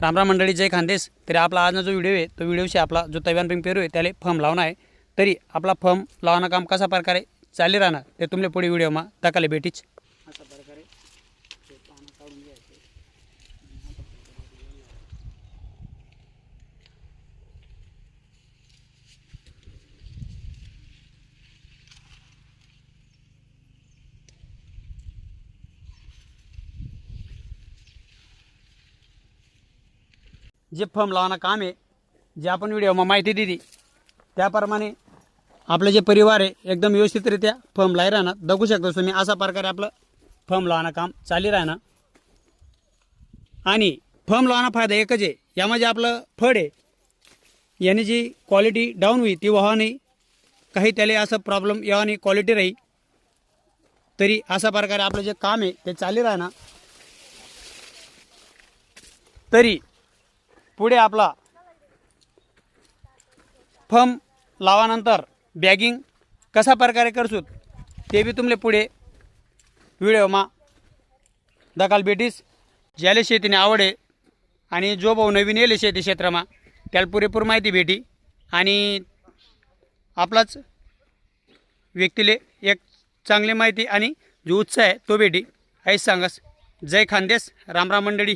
रामराम मंडळी जय खानदेश. तरी आपला आजचा जो व्हिडिओ आहे तो व्हिडिओशी आपला जो तव्यान पिंग पेरू आहे त्याला फर्म लावणं आहे. तरी आपला फर्म लावणं काम कसा प्रकारे चालले राहणार ते तुमले पुढे व्हिडिओमा दाखवले भेटीच. अशा प्रकारे ते काढून घ्यायचे. जे फर्म लावणं काम आहे जे आपण व्हिडिओમાં माहिती दिली त्याप्रमाणे आपलं जे परिवार आहे एकदम व्यवस्थितरित्या फर्म लाई राहणार. बघू शकतो तुम्ही अशा प्रकारे आपलं फम लावणं काम चाली राहणार. आणि फम लावणं फायदा एकच आहे यामध्ये आपलं फळ आहे. याने जी क्वालिटी डाऊन होईल ती व्हावं नाही काही त्याला असं प्रॉब्लेम यावा नाही क्वालिटी राही. तरी अशा प्रकारे आपलं जे काम आहे ते चाली राहणार. तरी पुढे आपला फर्म लावानंतर बॅगिंग कसा प्रकारे करसूत ते बी तुमले पुढे व्हिडिओमा दखाल भेटीस. ज्याला शेतीने आवडे आणि जो भाऊ नवीन येले शेती क्षेत्रमा त्याला पुरेपूर माहिती भेटी आणि आपलाच व्यक्तीले एक चांगली माहिती आणि जो उत्साह आहे तो भेटी. ऐस सांगस जय खानदेस रामराम मंडळी.